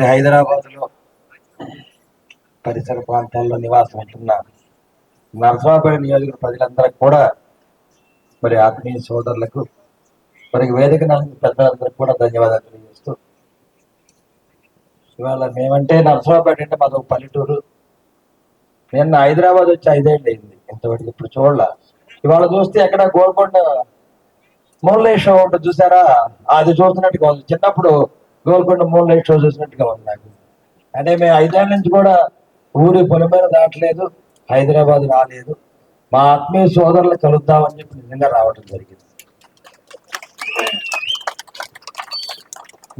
మరి హైదరాబాద్లో పరిసర ప్రాంతాల్లో నివాసం ఉంటున్న నరసరావుపేట నియోజక ప్రజలందరికీ కూడా మరి ఆత్మీయ సోదరులకు మరి వేదిక నాలుగు పెద్దలందరికీ కూడా ధన్యవాదాలు తెలియజేస్తూ ఇవాళ మేమంటే నరసరావుపేట అంటే మాదొక ఒక పల్లెటూరు. నిన్న హైదరాబాద్ వచ్చి ఐదేళ్ళు అయింది ఇంతవరకు ఇప్పుడు చూడాల. ఇవాళ చూస్తే ఎక్కడ గోల్కొండ మురళేశ్వరం ఒకటి ఉంటుంది చూసారా? అది చూస్తున్నట్టుగా ఉంది చిన్నప్పుడు గోల్కొండ మూన్లైట్ షో చూసినట్టుగా ఉంది నాకు. అంటే మేము ఐదేళ్ళ నుంచి కూడా ఊరి పొలమైన దాటలేదు హైదరాబాద్ రాలేదు. మా ఆత్మీయ సోదరులు కలుద్దామని చెప్పి నిజంగా రావడం జరిగింది.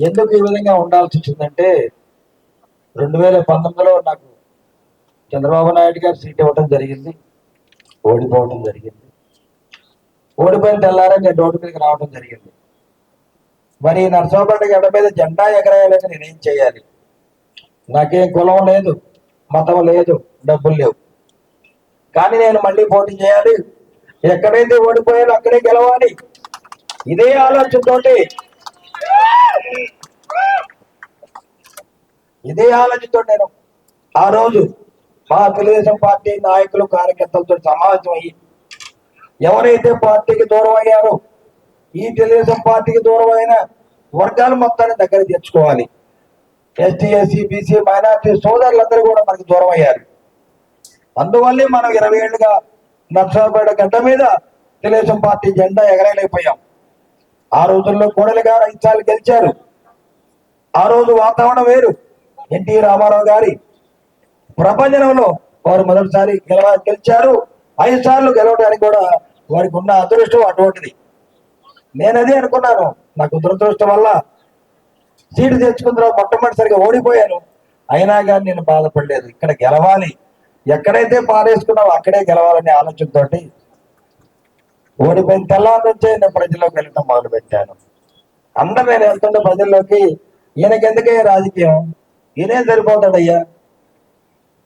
ఎందుకు ఈ విధంగా ఉండాల్సి వచ్చిందంటే రెండు వేల పంతొమ్మిదిలో నాకు చంద్రబాబు నాయుడు గారు సీట్ ఇవ్వడం జరిగింది ఓడిపోవడం జరిగింది. ఓడిపోయిన తెల్లారే నేను రోడ్డు మీదకి రావడం జరిగింది. మరి నరసరావుపేట గడ్డ మీద జెండా ఎగరేయాలని నేనేం చేయాలి? నాకేం కులం లేదు మతం లేదు డబ్బులు లేవు. కానీ నేను మళ్ళీ పోటీ చేయాలి. ఎక్కడైతే ఓడిపోయానో అక్కడే గెలవాలి. ఇదే ఆలోచనతోటి. ఇదే ఆలోచనతో నేను ఆ రోజు మా తెలుగుదేశం పార్టీ నాయకులు కార్యకర్తలతో సమావేశం అయ్యి ఎవరైతే పార్టీకి దూరం అయ్యారో ఈ తెలుగుదేశం పార్టీకి దూరం అయిన వర్గాలు మొత్తాన్ని దగ్గర తెచ్చుకోవాలి. ఎస్టీ ఎస్సీ బీసీ మైనార్టీ సోదరులందరూ కూడా మనకి దూరం అయ్యారు అందువల్లే మనం ఇరవై ఏళ్ళుగా నర్సరావుపేట గడ్డ మీద తెలుగుదేశం పార్టీ జెండా ఎగరేయలేకపోయాం ఆ రోజుల్లో కోడలి గారు ఐదు సార్లు గెలిచారు. ఆ రోజు వాతావరణం వేరు. ఎన్టీ రామారావు గారి ప్రపంచంలో వారు మొదటిసారి గెలవ గెలిచారు. ఐదు సార్లు గెలవడానికి కూడా వారికి ఉన్న అదృష్టం అటువంటిది. నేను అదే అనుకున్నాను. నాకు దురదృష్టం వల్ల సీటు తెచ్చుకున్న తర్వాత మొట్టమొదటిసారిగా ఓడిపోయాను. అయినా కానీ నేను బాధపడలేదు. ఇక్కడ గెలవాలి. ఎక్కడైతే పారేసుకున్నావు అక్కడే గెలవాలనే ఆలోచనతోటి ఓడిపోయిన తెల్లారి నుంచే నేను ప్రజల్లోకి వెళ్ళటం మొదలు పెట్టాను అందరు నేను వెళ్తుండే ప్రజల్లోకి ఈయనకి రాజకీయం? ఈయనే సరిపోతాడయ్యా?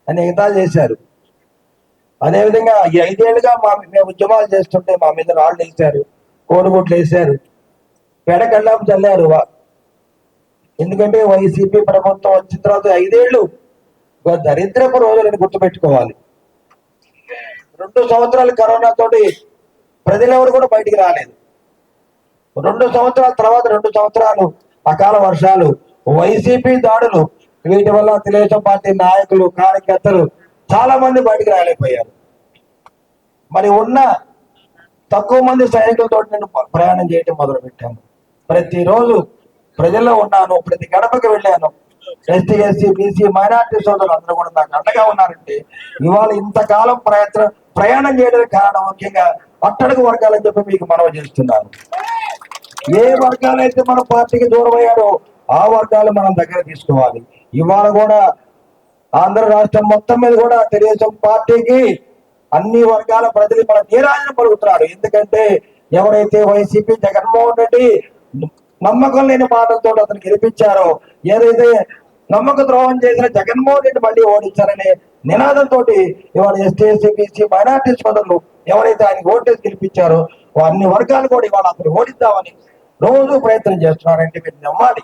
అని ఎగతా చేశారు. అదేవిధంగా ఈ ఐదేళ్ళుగా మా మేము ఉద్యమాలు చేస్తుంటే మా మీద రాళ్ళు వేశారు. కోడిగుట్లు వేశారు. పెడకళ్ళం చల్లారు. వా- ఎందుకంటే వైసీపీ ప్రభుత్వం వచ్చిన తర్వాత ఐదేళ్ళు దరిద్రపు రోజులను గుర్తుపెట్టుకోవాలి. రెండు సంవత్సరాలు కరోనా తోటి ప్రజలెవరు కూడా బయటికి రాలేదు. రెండు సంవత్సరాల తర్వాత రెండు సంవత్సరాలు అకాల వర్షాలు వైసీపీ దాడులు వీటి వల్ల తెలుగుదేశం పార్టీ నాయకులు కార్యకర్తలు చాలా మంది బయటికి రాలేకపోయారు. మరి ఉన్న తక్కువ మంది సైనికులతో నేను ప్రయాణం చేయటం మొదలు పెట్టాను ప్రతిరోజు ప్రజల్లో ఉన్నాను ప్రతి గడపకి వెళ్ళాను. ఎస్టీ ఎస్సీ బీసీ మైనార్టీ సోదరులు అందరూ కూడా నాకు అండగా ఉన్నారంటే ఇవాళ ఇంతకాలం ప్రయత్నం ప్రయాణం చేయడానికి కారణం ముఖ్యంగా అట్టడుగు వర్గాలని చెప్పి మీకు మనవి చేస్తున్నాను. ఏ వర్గాలైతే మన పార్టీకి దూరమయ్యారో ఆ వర్గాలు మనం దగ్గర తీసుకోవాలి. ఇవాళ కూడా ఆంధ్ర రాష్ట్రం మొత్తం మీద కూడా తెలుగుదేశం పార్టీకి అన్ని వర్గాల ప్రజలు మన నీరాజన పలుకుతున్నారు. ఎందుకంటే ఎవరైతే వైసీపీ జగన్మోహన్ రెడ్డి నమ్మకం లేని మాటలతో అతను గెలిపించారో ఏదైతే నమ్మక ద్రోహం చేసిన జగన్మోహన్ రెడ్డి మళ్ళీ ఓడించారనే నినాదంతో ఇవాళ ఎస్టీ ఎస్సీ బీసీ మైనార్టీ సోదరులు ఎవరైతే ఆయన ఓటేసి గెలిపించారో అన్ని వర్గాలు కూడా ఇవాళ అతను ఓడిద్దామని రోజు ప్రయత్నం చేస్తున్నారంటే మీరు నమ్మాలి.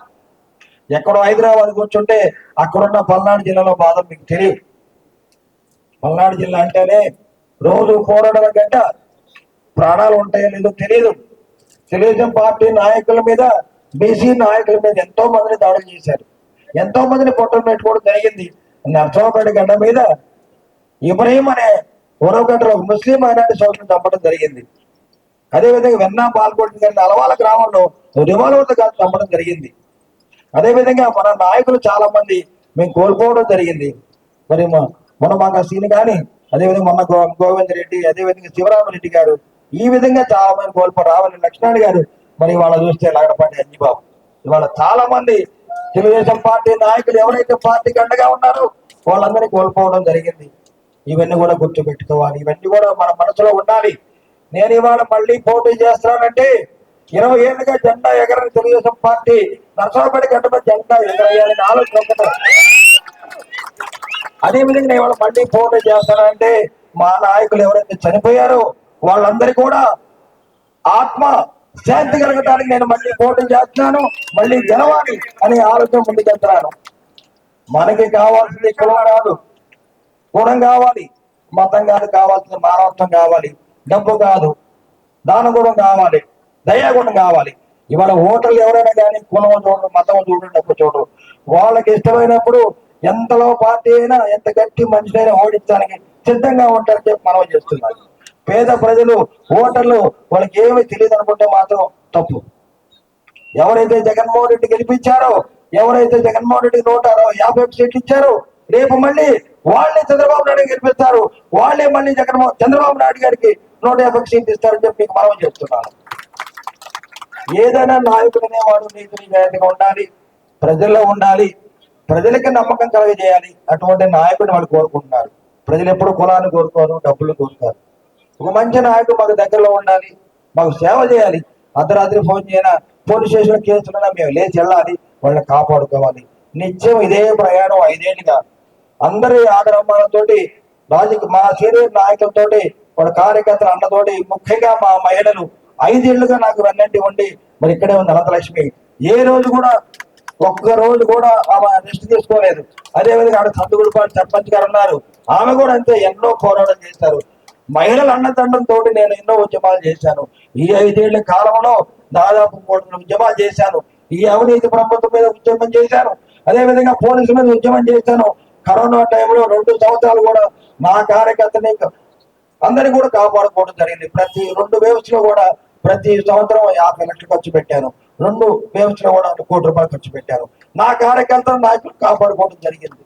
ఎక్కడో హైదరాబాద్ కూర్చుంటే అక్కడున్న పల్నాడు జిల్లాలో బాధ మీకు తెలియదు. పల్నాడు జిల్లా అంటేనే రోజు పోరాడల గంట ప్రాణాలు ఉంటాయో లేదో తెలియదు తెలుగుదేశం పార్టీ నాయకుల మీద బీసీ నాయకుల మీద ఎంతో మందిని దాడులు చేశారు. ఎంతో మందిని పొట్టలు పెట్టుకోవడం జరిగింది. నర్సరావుపేట గడ్డ మీద ఇబ్రహీం అనే ఉరవగడ్డలో ఒక ముస్లిం మైనార్టీ సోదరుని చంపడం జరిగింది. అదేవిధంగా వెన్నా పాల్గొంటు గారిని అలవాల గ్రామంలో రివాల్వర్తో కాదు చంపడం జరిగింది. అదేవిధంగా మన నాయకులు చాలా మంది మేము కోల్పోవడం జరిగింది. మరి మన మాకు ఆ సీన్ కానీ అదేవిధంగా మొన్న గో గోవింద్ రెడ్డి అదేవిధంగా శివరామరెడ్డి గారు ఈ విధంగా చాలా మంది కోల్పో రావాలి లక్ష్మణ్ గారు మరి వాళ్ళ చూస్తే లగడపాటి అంజిబాబు ఇవాళ చాలా మంది తెలుగుదేశం పార్టీ నాయకులు ఎవరైతే పార్టీకి అండగా ఉన్నారో వాళ్ళందరినీ కోల్పోవడం జరిగింది. ఇవన్నీ కూడా గుర్తు పెట్టుకోవాలి ఇవన్నీ కూడా మన మనసులో ఉండాలి. నేను ఇవాళ మళ్ళీ పోటీ చేస్తానంటే ఇరవై ఏళ్ళుగా జెండా ఎగరని తెలుగుదేశం పార్టీ నరసరావుపేట గడ్డ జెండా ఎగరేయాలని ఆలోచన అదేవిధంగా అదే విధంగా నేను ఇవాళ మళ్ళీ పోటీ చేస్తానంటే మా నాయకులు ఎవరైతే చనిపోయారో వాళ్ళందరి కూడా ఆత్మ శాంతి కలగడానికి నేను మళ్ళీ పోటీ చేస్తున్నాను మళ్ళీ గెలవాలి అనే ఆలోచన ముందుకెళ్తున్నాను మనకి కావాల్సింది కులం కాదు గుణం కావాలి మతం కాదు కావాల్సిన మానవత్వం కావాలి. డబ్బు కాదు దానగుణం కావాలి దయా గుణం కావాలి. ఇవాళ ఓటర్లు ఎవరైనా కానీ కులం చూడరు మతం చూడరు డబ్బు చూడరు వాళ్ళకి ఇష్టమైనప్పుడు ఎంతలో పార్టీ అయినా ఎంత గట్టి మనిషినైనా ఓడించడానికి సిద్ధంగా ఉంటారని చెప్పి మనం చేస్తున్నారు. పేద ప్రజలు ఓటర్లు వాళ్ళకి ఏమీ తెలియదు అనుకుంటే మాత్రం తప్పు. ఎవరైతే జగన్మోహన్ రెడ్డి గెలిపించారో ఎవరైతే జగన్మోహన్ రెడ్డి నూట అరవై యాభై సీట్లు ఇచ్చారో రేపు మళ్ళీ వాళ్ళే చంద్రబాబు నాయుడు గెలిపిస్తారు. వాళ్ళే మళ్ళీ జగన్మోహన్ చంద్రబాబు నాయుడు గారికి నూట యాభై సీట్లు ఇస్తారని చెప్పి మీకు మనం చెప్తున్నాను ఏదైనా నాయకుడు అనేవాడు నీతి నిజాయితీగా ఉండాలి ప్రజల్లో ఉండాలి ప్రజలకి నమ్మకం కలగజేయాలి. అటువంటి నాయకుడిని వాళ్ళు కోరుకుంటున్నారు. ప్రజలు ఎప్పుడు కులాన్ని కోరుకోరు డబ్బులు కోరుతారు ఒక మంచి నాయకుడు మాకు దగ్గరలో ఉండాలి. మాకు సేవ చేయాలి. అర్ధరాత్రి ఫోన్ చేయనా? పోలీస్ స్టేషన్ కేసులైనా మేము లేచి వెళ్ళాలి. వాళ్ళని కాపాడుకోవాలి. నిత్యం ఇదే ప్రయాణం ఐదేళ్ళుగా అందరి ఆదరమ్మాలతోటి రాజకీయ మా సీనియర్ నాయకులతోటి వాళ్ళ కార్యకర్తల అన్నతోటి ముఖ్యంగా మా మహిళలు ఐదేళ్ళుగా నాకు వెన్నంటి ఉండి మరి ఇక్కడే ఉంది అనంతలక్ష్మి. ఏ రోజు కూడా ఒక్క రోజు కూడా ఆమె రెస్ట్ తీసుకోలేదు. అదే విధంగా ఆడ సందుగుడిపాటి సర్పంచ్ గారు ఉన్నారు. ఆమె కూడా అంతే ఎన్నో పోరాటం చేశారు. మహిళల అన్నదండంతో నేను ఎన్నో ఉద్యమాలు చేశాను. ఈ ఐదేళ్ళ కాలంలో దాదాపు మూడు ఉద్యమాలు చేశాను. ఈ అవినీతి ప్రభుత్వం మీద ఉద్యమం చేశాను. అదే విధంగా పోలీసుల మీద ఉద్యమం చేశాను. కరోనా టైంలో రెండు సంవత్సరాలు కూడా మా కార్యకర్తని అందరిని కూడా కాపాడుకోవడం జరిగింది. ప్రతి రెండు వేవ్స్లో కూడా ప్రతి సంవత్సరం యాభై లక్షలు ఖర్చు పెట్టాను. రెండు వేవ్స్లో కూడా కోటి రూపాయలు ఖర్చు పెట్టారు. నా కార్యకర్తలు నాయకులు కాపాడుకోవడం జరిగింది.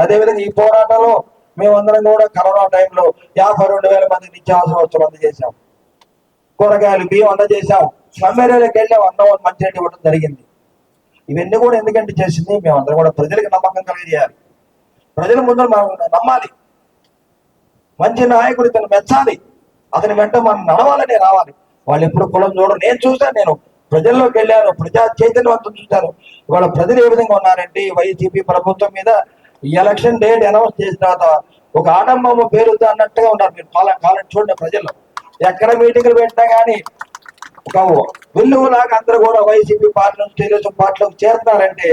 అదేవిధంగా ఈ పోరాటంలో మేమందరం కూడా కరోనా టైంలో యాభై రెండు వేల మంది నిత్యావసర వస్తువులు అందజేశాం. కూరగాయలు బియ్యం అందజేశాం. స్లమ్ వెళ్ళి. వెళ్ళాం అన్నం మంచినీటి ఇవ్వడం జరిగింది. ఇవన్నీ కూడా ఎందుకంటే చేసింది మేమందరం కూడా ప్రజలకు నమ్మకం కలిగజేయాలి. ప్రజల ముందు మనం నమ్మాలి. మంచి నాయకుడు ఇతను మెచ్చాలి. అతని వెంట మనం నడవాలని రావాలి. వాళ్ళు ఎప్పుడు కులం చూడరు. నేను చూసాను నేను ప్రజల్లోకి వెళ్ళారు ప్రజా చైతన్యవంతం చూశారు. ఇవాళ ప్రజలు ఏ విధంగా ఉన్నారంటే వైసీపీ ప్రభుత్వం మీద ఈ ఎలక్షన్ డేట్ అనౌన్స్ చేసిన తర్వాత ఒక ఆడంబమ్మ పేరుతో అన్నట్టుగా ఉన్నారు మీరు. కాలం కాలం చూడండి ప్రజలు. ఎక్కడ మీటింగ్లు పెట్టినా కానీ ఒక వెల్లువలాగా అందరూ కూడా వైసీపీ పార్టీ నుంచి తెలుగుదేశం పార్టీలోకి చేరుతున్నారంటే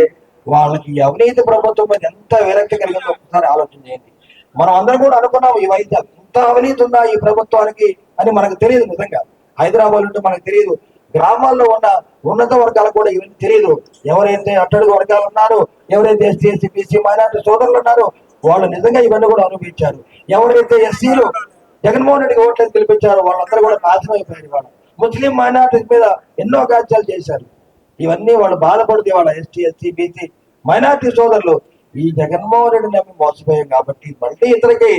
వాళ్ళకి అవినీతి ప్రభుత్వం మీద ఎంత విరక్తి కలిగిందో ఒకసారి ఆలోచన చేయండి. మనం అందరం కూడా అనుకున్నాం ఈ వైద్యం. ఇంత అవినీతి ఉందా ఈ ప్రభుత్వానికి అని మనకు తెలియదు నిజంగా. హైదరాబాద్ ఉంటే మనకు తెలియదు. గ్రామాల్లో ఉన్న ఉన్నత వర్గాలకు కూడా ఇవన్నీ తెలియదు ఎవరైతే అట్టడుగు వర్గాలు ఉన్నారో ఎవరైతే ఎస్సీ ఎస్సీ బీసీ మైనార్టీ సోదరులు ఉన్నారో వాళ్ళు నిజంగా ఇవన్నీ కూడా అనుభవించారు. ఎవరైతే ఎస్సీలు జగన్మోహన్ రెడ్డికి ఓట్లేదు గెలిపించారో వాళ్ళందరూ కూడా నాశనం అయిపోయారు వాళ్ళు ముస్లిం మైనార్టీస్ మీద ఎన్నో కాల్చాలు చేశారు. ఇవన్నీ వాళ్ళు బాధపడితే వాళ్ళ ఎస్టీ ఎస్సీ బీసీ మైనార్టీ సోదరులు ఈ జగన్మోహన్ రెడ్డి నమ్మి మోసపోయాం కాబట్టి మళ్ళీ ఇతనికి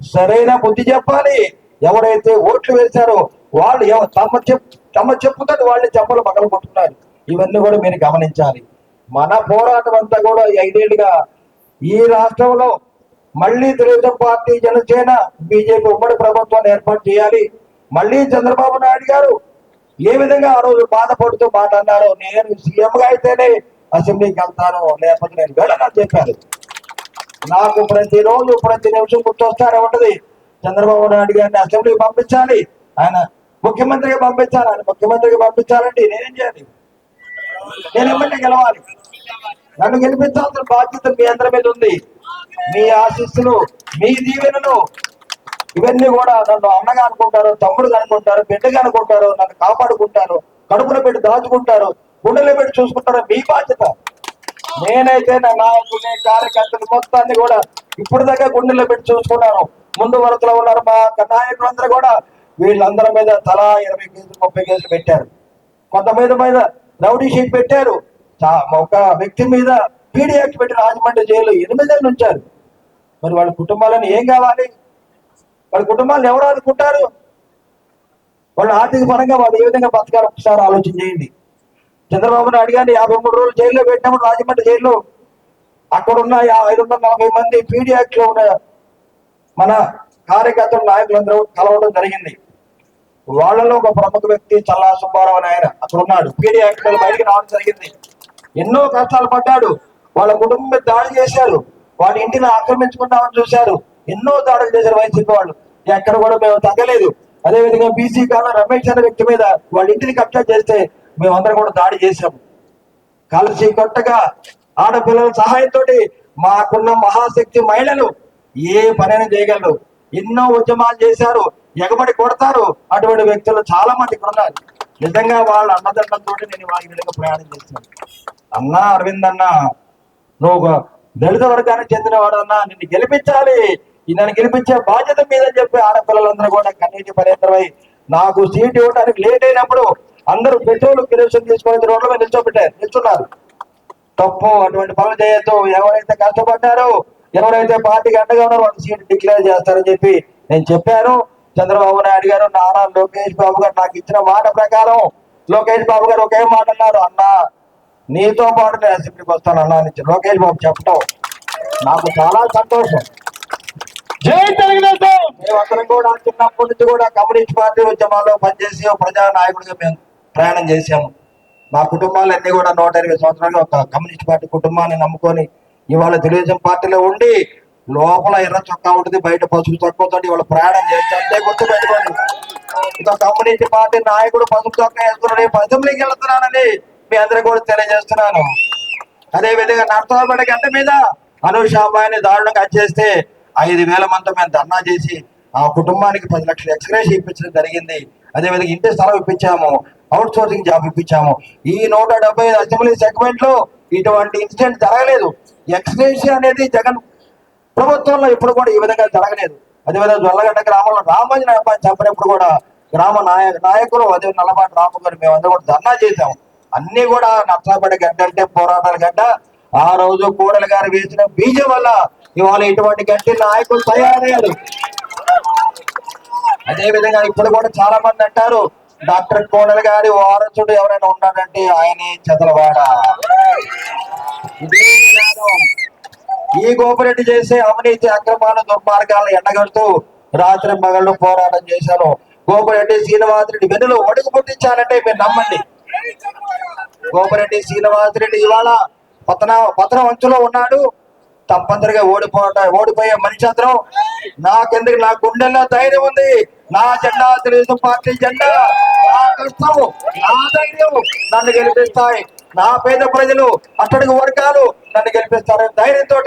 సరైన బుద్ధి చెప్పాలి. ఎవరైతే ఓట్లు వేశారో వాళ్ళు ఎవ- తమ చెప్ తమ చెప్పుతో వాళ్ళే చెప్పలు పగల కొట్టుకున్నారు ఇవన్నీ కూడా మీరు గమనించాలి. మన పోరాటం అంతా కూడా ఈ ఐదేళ్ళుగా ఈ రాష్ట్రంలో మళ్ళీ తెలుగుదేశం పార్టీ జనసేన బీజేపీ ఉమ్మడి ప్రభుత్వాన్ని ఏర్పాటు చేయాలి. మళ్ళీ చంద్రబాబు నాయుడు గారు ఏ విధంగా ఆ రోజు బాధపడుతూ మాట్లాడినారో నేను సీఎం గా అయితేనే అసెంబ్లీకి వెళ్తాను. లేకపోతే నేను వెళ్ళనని చెప్పారు. నాకు ప్రతిరోజు ప్రతి నిమిషం గుర్తొస్తారే ఉంటది. చంద్రబాబు నాయుడు గారిని అసెంబ్లీకి పంపించాలి. ఆయన ముఖ్యమంత్రిగా పంపించాలని ముఖ్యమంత్రిగా పంపించాలంటే నేనేం చేయాలి? నేను ఎమ్మెల్యే గెలవాలి. నన్ను గెలిపించాల్సిన బాధ్యత మీ అందరి మీద ఉంది. మీ ఆశీస్సులు మీ దీవెనలు ఇవన్నీ కూడా నన్ను అన్నగా అనుకుంటారు తమ్ముడుగా అనుకుంటారు బిడ్డగా అనుకుంటారు నన్ను కాపాడుకుంటారు కడుపులో పెట్టి దాచుకుంటారు గుండెలో పెట్టి చూసుకుంటారు మీ బాధ్యత. నేనైతే నా నాయకుని కార్యకర్తలు మొత్తాన్ని కూడా ఇప్పుడు దాకా గుండెలో పెట్టి చూసుకున్నాను. ముందు వరుసలో ఉన్నారు మా నాయకులందరూ కూడా వీళ్ళందరి మీద తలా ఇరవై కేసులు ముప్పై కేసులు పెట్టారు. కొంతమంది మీద రౌడీ షీట్ పెట్టారు. ఒక వ్యక్తి మీద పీడీ యాక్ట్ పెట్టి రాజమండ్రి జైలు ఎనిమిదేళ్ళు ఉంచారు. మరి వాళ్ళ కుటుంబాలను ఏం కావాలి? వాళ్ళ కుటుంబాలను ఎవరు ఆదుకుంటారు? వాళ్ళ ఆర్థిక పరంగా వాళ్ళు ఏ విధంగా బతకాలి? ఒకసారి ఆలోచన చేయండి. చంద్రబాబు నాయుడు గారిని యాభై మూడు రోజులు జైల్లో పెట్టినప్పుడు రాజమండ్రి జైల్లో అక్కడ ఉన్న ఐదు వందల నలభై మంది పీడీ యాక్ట్లో ఉన్న మన కార్యకర్తలు నాయకులందరూ కలవడం జరిగింది. వాళ్ళలో ఒక ప్రముఖ వ్యక్తి చల్లా సుబ్బారావు అని ఆయన అక్కడ ఉన్నాడు. పీడీ యాక్ట్ బయటికి రావడం జరిగింది. ఎన్నో కష్టాలు పడ్డాడు. వాళ్ళ కుటుంబం మీద దాడి చేశారు. వాళ్ళ ఇంటిని ఆక్రమించుకుంటామని చూశారు. ఎన్నో దాడులు చేశారు వైసీపీ వాళ్ళు. ఎక్కడ కూడా మేము తగ్గలేదు. అదే విధంగా బీసీ కాలం రమేష్ అనే వ్యక్తి మీద వాళ్ళ ఇంటిని కబ్జా చేస్తే మేమందరం కూడా దాడి చేశాము. కలిసి కొట్టగా ఆడపిల్లల సహాయంతో మాకున్న మహాశక్తి మహిళలు ఏ పనైనా చేయగలరు. ఎన్నో ఉద్యమాలు చేశారు. ఎగబడి కొడతారు. అటువంటి వ్యక్తులు చాలా మంది ఇక్కడ ఉన్నారు. నిజంగా వాళ్ళ అన్నదండలతో నేను వాళ్ళ విధంగా ప్రయాణం చేశాను అన్నా అరవింద్ అన్న నువ్వు దళిత వర్గానికి చెందిన వాడన్నా నిన్ను గెలిపించాలి. నన్ను గెలిపించే బాధ్యత మీద చెప్పి ఆడపిల్లలందరూ కూడా కన్నీటి పర్యంతరమై నాకు సీట్ ఇవ్వడానికి లేట్ అయినప్పుడు అందరూ పెట్రోల్ కిరోసిన్ తీసుకొని రోడ్ల మీద నిల్చోబెట్టారు నిల్చున్నారు. తప్పు అటువంటి పనులు చేయొద్దు. ఎవరైతే కష్టపడ్డారో ఎవరైతే పార్టీకి అండగా ఉన్నారో వాళ్ళు సీట్ డిక్లేర్ చేస్తారని చెప్పి నేను చెప్పాను. చంద్రబాబు నాయుడు గారు నారా లోకేష్ బాబు గారు నాకు ఇచ్చిన మాట ప్రకారం లోకేష్ బాబు గారు ఒకే మాట అన్నారు. అన్నా నీతో పాటు నేను అసెంబ్లీకి వస్తాను అన్నా అని లోకేష్ బాబు చెప్పటం నాకు చాలా సంతోషం. మేమందరం కూడా చిన్నప్పటి నుంచి కూడా కమ్యూనిస్ట్ పార్టీ ఉద్యమాల్లో పనిచేసి ప్రజా నాయకుడిగా మేము ప్రయాణం చేశాము. మా కుటుంబాలన్నీ కూడా నూట ఇరవై సంవత్సరాలుగా ఒక కమ్యూనిస్ట్ పార్టీ కుటుంబాన్ని నమ్ముకొని ఇవాళ తెలుగుదేశం పార్టీలో ఉండి లోపల ఎర్ర చొక్కా ఉంటుంది బయట పసుపు చొక్కతో ఇవాళ ప్రయాణం చేసి అంతే గుర్తు పెట్టుకోండి. ఇక కమ్యూనిస్ట్ పార్టీ నాయకుడు పసుపు చొక్కా వేసుకున్నాడు రేపు వెళ్తున్నానని మీ అందరికి కూడా తెలియజేస్తున్నాను. అదే విధంగా నర్సరాపేట గంట మీద? అనుషాబాయిని అమ్మాయిని దారుణంగా చేస్తే ఐదు వేల మందితో మేము ధర్నా చేసి ఆ కుటుంబానికి పది లక్షలు ఎక్స్గ్రేస్ ఇప్పించడం జరిగింది. అదే విధంగా ఇంటి స్థలం ఇప్పించాము అవుట్ సోర్సింగ్ జాబ్ ఇప్పించాము. ఈ నూట డెబ్బై ఐదు అసెంబ్లీ సెగ్మెంట్లో ఇటువంటి ఇన్సిడెంట్ జరగలేదు. ఎక్స్గ్రేస్ అనేది జగన్ ప్రభుత్వంలో ఇప్పుడు కూడా ఈ విధంగా జరగలేదు. అదేవిధంగా జొల్లగడ్డ గ్రామంలో రామోజీ అబ్బాయి చంపినప్పుడు కూడా గ్రామ నాయక నాయకులు అదే నల్లబాటు రాము గారు మేమందరం కూడా ధర్నా చేశాం. అన్ని కూడా నర్సాపేట గడ్డ అంటే పోరాటాల గడ్డ. ఆ రోజు కోడలు గారు వేసిన బీజం వల్ల ఇవాళ ఇటువంటి గట్టి నాయకులు తయారయ్యారు. అదే విధంగా ఇప్పుడు కూడా చాలా మంది అంటారు డాక్టర్ కోడలు గారి వారసుడు ఎవరైనా ఉన్నాడంటే ఆయనే చదలవాడ. ఇదే ఈ గోపురెడ్డి చేసే అవినీతి అక్రమాలు దుర్మార్గాలను ఎండగడుతూ రాత్రి మగళ్ళు పోరాటం చేశాను గోపిరెడ్డి శ్రీనివాసరెడ్డి వెన్నులు ఒడుగు పుట్టించాలంటే మీరు నమ్మండి. గోపిరెడ్డి శ్రీనివాసరెడ్డి ఇవాళ పతన పతన వంచులో ఉన్నాడు. తప్పనిసరిగా ఓడిపోట ఓడిపోయే మనిషి అతను. నాకెందుకు? నా గుండెల్లో ధైర్యం ఉంది. నా జెండా తెలుగుదేశం పార్టీ జెండా. నా కష్టం నా ధైర్యం నన్ను గెలిపిస్తాయి. నా పేద ప్రజలు అట్టడుగు వర్గాలు నన్ను గెలిపిస్తారని ధైర్యంతో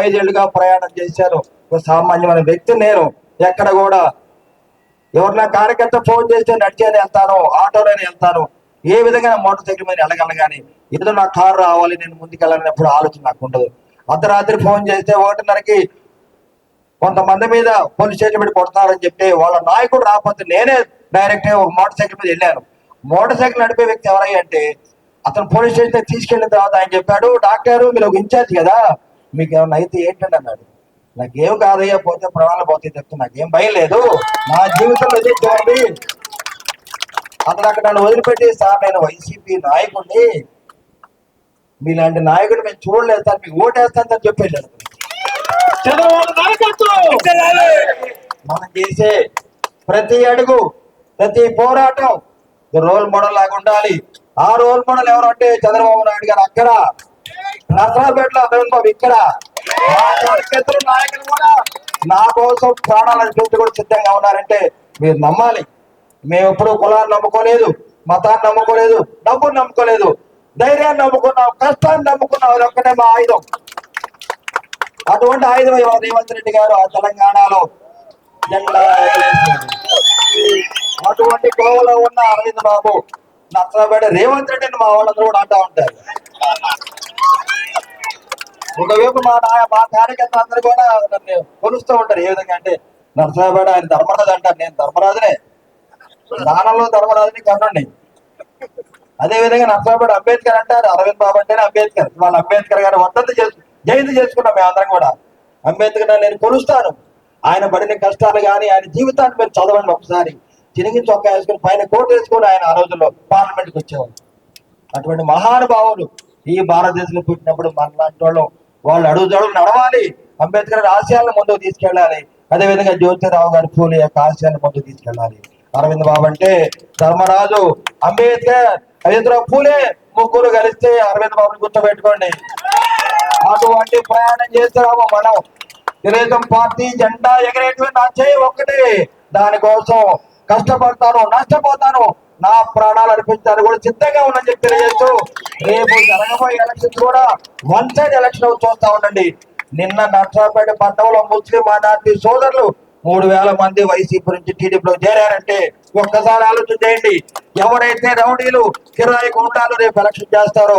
ఐదేళ్ళుగా ప్రయాణం చేశాను. ఒక సామాన్యమైన వ్యక్తి నేను. ఎక్కడ కూడా ఎవరినా కార్యకర్త ఫోన్ చేస్తే నడిచేది వెళ్తాను ఆటోలోనే వెళ్తాను. ఏ విధంగా మోటార్ సైకిల్ మీద వెళ్ళగలను కానీ ఏదో నా కారు రావాలి నేను ముందుకెళ్ళాలని ఎప్పుడు ఆలోచన నాకు ఉండదు. అర్ధరాత్రి ఫోన్ చేస్తే ఒకటిన్నరకి కొంతమంది మీద పోలీస్ స్టేషన్ పెట్టి కొడతారని చెప్పి వాళ్ళ నాయకుడు రాకపోతే నేనే డైరెక్ట్ ఒక మోటార్ సైకిల్ మీద వెళ్ళాను. మోటార్ సైకిల్ నడిపే వ్యక్తి ఎవరయ్యా అంటే అతను పోలీస్ స్టేషన్ తీసుకెళ్ళిన తర్వాత ఆయన చెప్పాడు డాక్టర్ మీరు ఒక ఇన్ఛార్జ్ కదా మీకు ఏమన్నా అయితే ఏంటండి అన్నాడు. నాకేం కాదయ్యా పోతే ప్రాణాలు పోతే చెప్తే నాకేం భయం లేదు. నా జీవితంలో చూడండి అతను అక్కడ నన్ను వదిలిపెట్టి సార్ నేను వైసీపీ నాయకుడిని. మీలాంటి నాయకుడు మేము చూడలేదు సార్ మీకు ఓటేస్తాను సార్ నాయకత్వం! మనం చేసే ప్రతి అడుగు ప్రతి పోరాటం రోల్ మోడల్ లాగా ఉండాలి. ఆ రోల్ మోడల్ ఎవరు అంటే చంద్రబాబు నాయుడు గారు అక్కడ. నర్సరాపేటలో అరవింద్ బాబు ఇక్కడ. నాయకులు కూడా నా కోసం ప్రాణాలను చూసి కూడా సిద్ధంగా ఉన్నారంటే మీరు నమ్మాలి. మేము ఎప్పుడు కులాన్ని నమ్ముకోలేదు మతాన్ని నమ్ముకోలేదు డబ్బును నమ్ముకోలేదు ధైర్యాన్ని నమ్ముకున్నాం కష్టాన్ని నమ్ముకున్నాం. అది ఒక్కటే మా ఆయుధం. అటువంటి ఆయుధం రేవంత్ రెడ్డి గారు ఆ తెలంగాణలో జెండా అటువంటి కోవలో ఉన్న అరవింద్ బాబు నచ్చబడి రేవంత్ రెడ్డిని మా వాళ్ళందరూ కూడా అంటా ఉంటారు. ఒకవైపు మా నాయ మా కార్యకర్త అందరూ కూడా నన్ను కొలుస్తూ ఉంటారు. ఏ విధంగా అంటే నరసాబేడ ఆయన ధర్మరాజు అంటారు. నేను ధర్మరాజునే. దానంలో ధర్మరాజుని కన్నుండి. అదే విధంగా నరసాబేడ అంబేద్కర్ అంటారు. అరవింద్ బాబు అంటేనే అంబేద్కర్. వాళ్ళ అంబేద్కర్ గారు వర్ధంతి చేసు జయంతి చేసుకున్నాం మేమందరం కూడా. అంబేద్కర్ నేను కొలుస్తాను. ఆయన పడిన కష్టాలు కానీ ఆయన జీవితాన్ని మీరు చదవండి ఒకసారి. తిరిగి చొక్కా వేసుకుని పైన కోట్ వేసుకొని ఆయన ఆ రోజుల్లో పార్లమెంట్కి వచ్చేవాళ్ళు అటువంటి మహానుభావులు ఈ భారతదేశంలో పుట్టినప్పుడు మనలాంటి వాళ్ళు. వాళ్ళు అడుగుదడుగు నడవాలి. అంబేద్కర్ గారి ఆశయాలను ముందుకు తీసుకెళ్ళాలి. అదేవిధంగా జ్యోతిరావు గారి పూలి యొక్క ఆశయాలను ముందుకు తీసుకెళ్ళాలి. అరవింద్ బాబు అంటే ధర్మరాజు అంబేద్కర్ రవీంద్రరావు పూలే ముగ్గురు కలిస్తే అరవింద్ బాబుని గుర్తుపెట్టుకోండి. అటువంటి ప్రయాణం చేస్తున్నాము మనం. తెలుగుదేశం పార్టీ జెండా ఎగరేటువంటి నా చేయి ఒక్కటే. దానికోసం కష్టపడతాను నష్టపోతాను నా ప్రాణాలు అర్పించడానికి కూడా సిద్ధంగా ఉందని చెప్పి తెలియజేస్తూ రేపు జరగబోయే ఎలక్షన్ కూడా వన్ సైడ్ ఎలక్షన్ చూస్తా ఉండండి. నిన్న నర్సాపేట పట్టణంలో ముస్లిం మైనార్టీ సోదరులు మూడు వేల మంది వైసీపీ నుంచి టీడీపీలో చేరారంటే ఒక్కసారి ఆలోచన చేయండి. ఎవరైతే రౌడీలు కిరాయి గుండాలు రేపు ఎలక్షన్ చేస్తారో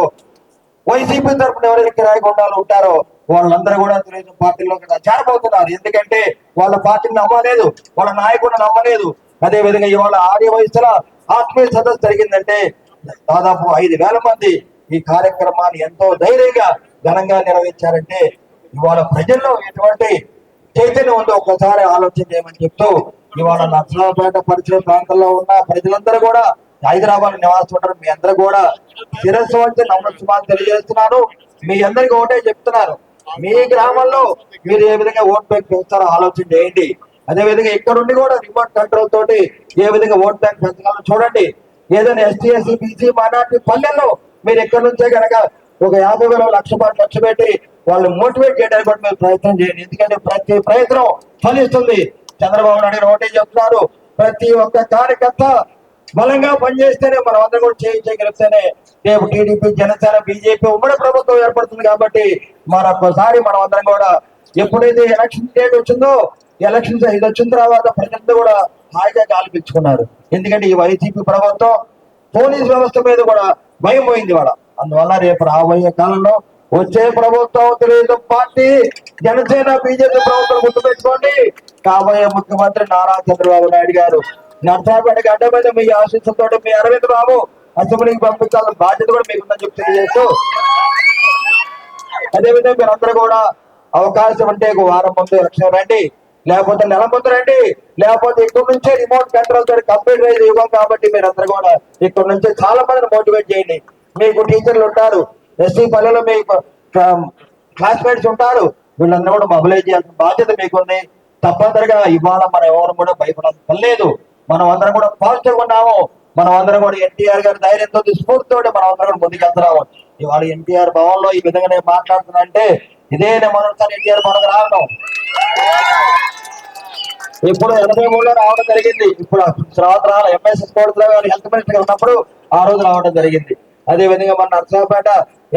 వైసీపీ తరఫున ఎవరైతే కిరాయి గుండాలు ఉంటారో వాళ్ళందరూ కూడా తెలుగుదేశం పార్టీలో చేరబోతున్నారు ఎందుకంటే వాళ్ళ పార్టీని నమ్మలేదు వాళ్ళ నాయకుడిని నమ్మలేదు అదే విధంగా ఇవాళ ఆర్య వయసుల ఆత్మీయ సదస్సు జరిగిందంటే దాదాపు ఐదు వేల మంది ఈ కార్యక్రమాన్ని ఎంతో ధైర్యంగా ఘనంగా నిర్వహించారంటే ఇవాళ ప్రజల్లో ఎటువంటి చైతన్యం ఉందో ఒకసారి ఆలోచన చేయమని చెప్తూ ఇవాళ నర్సరావుపేట పరిసర ప్రాంతాల్లో ఉన్న ప్రజలందరూ కూడా హైదరాబాద్ నివాసం ఉంటారు మీ అందరూ కూడా శిరస్సు వచ్చి నమస్కారం తెలియజేస్తున్నాను. మీ అందరికి ఒకటే చెప్తున్నాను. మీ గ్రామంలో మీరు ఏ విధంగా ఓట్ బ్యాంక్ పెంచుతారో ఆలోచన చేయండి. అదే విధంగా ఇక్కడ ఉండి కూడా రిమోట్ కంట్రోల్ తోటి ఏ విధంగా ఓట్ బ్యాంక్ పెంచగలరో చూడండి. ఏదైనా ఎస్టీ ఎస్సీ బీసీ మైనార్టీ పల్లెల్లో మీరు ఎక్కడి నుంచే కనుక ఒక యాభై వేల లక్ష పాటు ఖర్చు పెట్టి వాళ్ళు మోటివేట్ చేయడానికి కూడా మీరు ప్రయత్నం చేయండి. ఎందుకంటే ప్రతి ప్రయత్నం ఫలిస్తుంది. చంద్రబాబు నాయుడు గారు ఒకటే చెప్తున్నారు. ప్రతి ఒక్క కార్యకర్త బలంగా పనిచేస్తేనే మనం అందరం కూడా చేయి చేయగలిగితేనే రేపు టీడీపీ జనసేన బీజేపీ ఉమ్మడి ప్రభుత్వం ఏర్పడుతుంది కాబట్టి మరొకసారి మనం అందరం కూడా ఎప్పుడైతే ఎలక్షన్ డేట్ వచ్చిందో ఎలక్షన్స్ ఇది వచ్చిన తర్వాత ప్రజలంతా కూడా హాయిగా గాలిపించుకున్నారు ఎందుకంటే ఈ వైసీపీ ప్రభుత్వం పోలీస్ వ్యవస్థ మీద కూడా భయం పోయింది వాళ్ళ అందువల్ల రేపు రాబోయే కాలంలో వచ్చే ప్రభుత్వం తెలుగుదేశం పార్టీ జనసేన బీజేపీ ప్రభుత్వం గుర్తుపెట్టుకోండి కాబోయే ముఖ్యమంత్రి నారా చంద్రబాబు నాయుడు గారు నర్సాపేట గడ్డ మీద మీ ఆశీస్సులతో మీ అరవింద్ బాబు అసెంబ్లీకి పంపించాల్సిన బాధ్యత కూడా మీకుందని చెప్పి తెలియజేస్తూ అదేవిధంగా మీరందరూ కూడా అవకాశం ఉంటే ఒక వారం ముందు ఎలక్షన్ రండి. లేకపోతే నెల ముందు రండి లేకపోతే ఇక్కడ నుంచే రిమోట్ కంట్రోల్ తోటి కంప్యూటరైజ్ ఇవ్వం కాబట్టి మీరందరూ కూడా ఇక్కడ నుంచి చాలా మందిని మోటివేట్ చేయండి. మీకు టీచర్లు ఉంటారు. ఎస్సీ పల్లెలో మీకు క్లాస్మేట్స్ ఉంటారు. వీళ్ళందరూ కూడా మొబిలైజ్ చేయాల్సిన బాధ్యత మీకుంది. తప్పనిసరిగా ఇవాళ మనం ఎవరు కూడా భయపడాల్సిన లేదు. మనం అందరం కూడా పాజిటివ్ ఉన్నాము. మనం అందరం కూడా ఎన్టీఆర్ గారి ధైర్యంతో స్ఫూర్తితో మనం అందరం కూడా ముందుకెళ్తున్నాము. ఇవాళ ఎన్టీఆర్ భవన్లో ఈ విధంగా నేను మాట్లాడుతున్నా అంటే ఇదే నేను మొదటిసారి ఎన్టీఆర్ మనకు రావడం ఇప్పుడు ఎనభై మూడులో రావడం జరిగింది. ఇప్పుడు తర్వాత రావాలి. ఎంఎస్ఎస్ కోడలో గారు హెల్త్ మినిస్టర్ ఉన్నప్పుడు ఆ రోజు రావడం జరిగింది. అదే విధంగా మన నర్సాపేట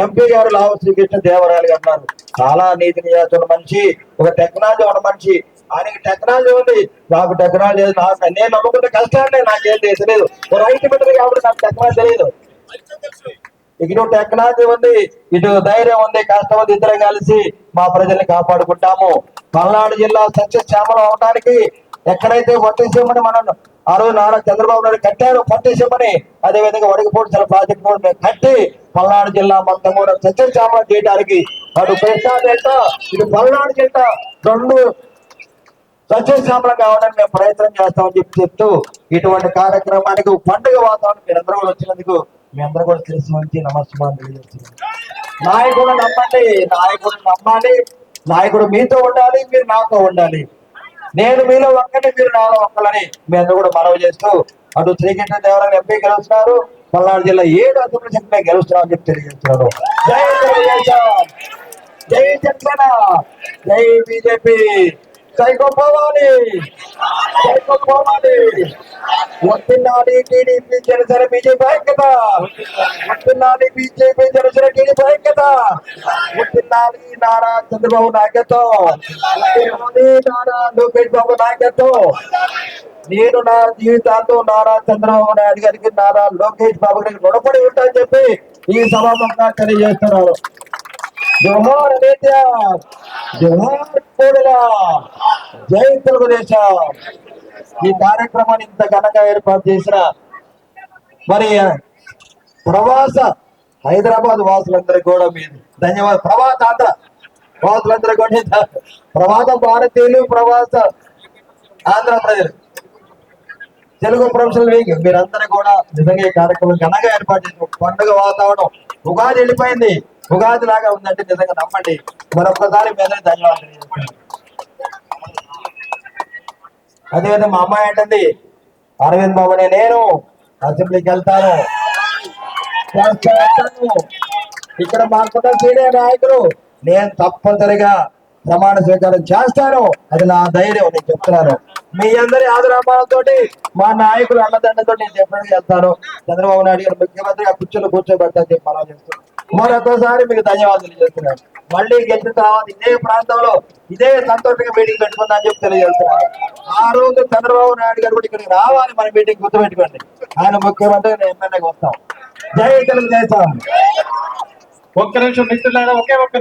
ఎంపీ గారు లావు శ్రీకృష్ణ దేవరాయలు అన్నారు. చాలా నీతి నిజాతున్న మనిషి ఒక టెక్నాలజీ ఉన్న మనిషి. ఆయనకి టెక్నాలజీ ఉంది. నాకు టెక్నాలజీ లేదు. నాకు నేను నమ్ముకుంటే కష్టాన్ని నాకేం తెలియదు ఒక రైతు బిడ్డ కాబట్టి నాకు టెక్నాలజీ తెలియదు. ఇటు టెక్నాలజీ ఉంది ఇటు ధైర్యం ఉంది కష్టం ఉంది ఇద్దరం కలిసి మా ప్రజల్ని కాపాడుకుంటాము. పల్నాడు జిల్లా సస్యశ్యామలం అవడానికి ఎక్కడైతే పట్టిసీమని మనం ఆ రోజు నారా చంద్రబాబు నాయుడు కట్టారు పట్టిసీమని అదే విధంగా వడికపూడి ప్రాజెక్ట్ కూడా కట్టి పల్నాడు జిల్లా మొత్తం కూడా సస్యశ్యామలం చేయడానికి అటు కృష్ణా డెల్టా ఇటు పల్నాడు డెల్టా రెండు సత్యశ్యామలం కావడానికి మేము ప్రయత్నం చేస్తామని చెప్పి చెప్తూ ఇటువంటి కార్యక్రమానికి పండుగ వాతావరణం మీరు వచ్చినందుకు మీ అందరూ కూడా తెలుసు మంచి నమస్కారం తెలియజేస్తున్నాను నాయకుడు నమ్మండి నాయకుడు నమ్మాలి నాయకుడు మీతో ఉండాలి మీరు నాతో ఉండాలి నేను మీలో ఒక్కటి మీరు నాలో ఒక్కలని మీ అందరూ కూడా మనవి చేస్తూ అటు శ్రీకృష్ణ దేవరాయలు ఎంపీ గెలుస్తున్నారు పల్నాడు జిల్లా ఏడు అసెంబ్లీ సీట్లు మేము గెలుస్తున్నామని చెప్పి తెలియజేస్తున్నారు జై తెలుగుదేశం జై జనసేన జై బీజేపీ సైకో పోవాలి సైకో టీడీపీ జనసేన బీజేపీ ఐక్యత! వస్తున్నాడి బీజేపీ జనసేన టీడీపీ ఐక్యత! వస్తున్నాడి నారా చంద్రబాబు నాయకత్వం! నారా లోకేష్ బాబు నాయకత్వం! నేను నా జీవితాంతో నారా చంద్రబాబు నాయుడు గారికి నారా లోకేష్ బాబు గారికి రుణపడి ఉంటానని చెప్పి ఈ సభాముఖంగా తెలియజేస్తున్నారు జోహార్ జోహార్ జై తెలుగుదేశం. ఈ కార్యక్రమాన్ని ఇంత ఘనంగా ఏర్పాటు చేసిన మరి ప్రవాస హైదరాబాద్ వాసులందరికీ కూడా మీరు ధన్యవాదాలు. ప్రవాస ఆంధ్ర వాసులందరూ కూడా ప్రవాత భారతీయులు ప్రవాస ఆంధ్ర ప్రజలు. Telugu professional week. మీరందరూ కూడా నిజంగా ఈ కార్యక్రమం ఘనంగా ఏర్పాటు చేసిన పండుగ వాతావరణం. ఉగాది వెళ్ళిపోయింది. ఉగాది లాగా ఉందంటే నిజంగా నమ్మండి. మరొకసారి మీద ధన్యవాదాలు అదేవిధంగా మా అమ్మాయి అంటుంది అరవింద్ బాబు నేను అసెంబ్లీకి వెళ్తాను. ఇక్కడ మాకున్న సీనియర్ నాయకులు నేను తప్పనిసరిగా ప్రమాణ స్వీకారం చేస్తాను. అది నా ధైర్యం. నేను చెప్తున్నాను. మీ అందరి ఆదరామాలతో మా నాయకులు అన్నదండతో నేను చెప్పడానికి వెళ్తాను. చంద్రబాబు నాయుడు గారు ముఖ్యమంత్రి ఆ కుర్చీలో కూర్చోబెడతా చెప్పి మనం చేస్తున్నాను మరొకసారి మీకు ధన్యవాదాలు తెలియజేస్తున్నాను. మళ్ళీ గెలిచిన తర్వాత ఇదే ప్రాంతంలో ఇదే సంతోషంగా మీటింగ్ పెట్టుకుందా అని చెప్పి తెలియజేస్తున్నాను. ఆ రోజు చంద్రబాబు నాయుడు గారు కూడా ఇక్కడికి రావాలి. మన మీటింగ్ గుర్తుపెట్టుకోండి. ఆయన ముఖ్యమంత్రి నేను ఎమ్మెల్యేకి వస్తాం. జై తెలుగుదేశం. ఒక్క నిమిషం మిత్రులారా ఒకే ఒక్క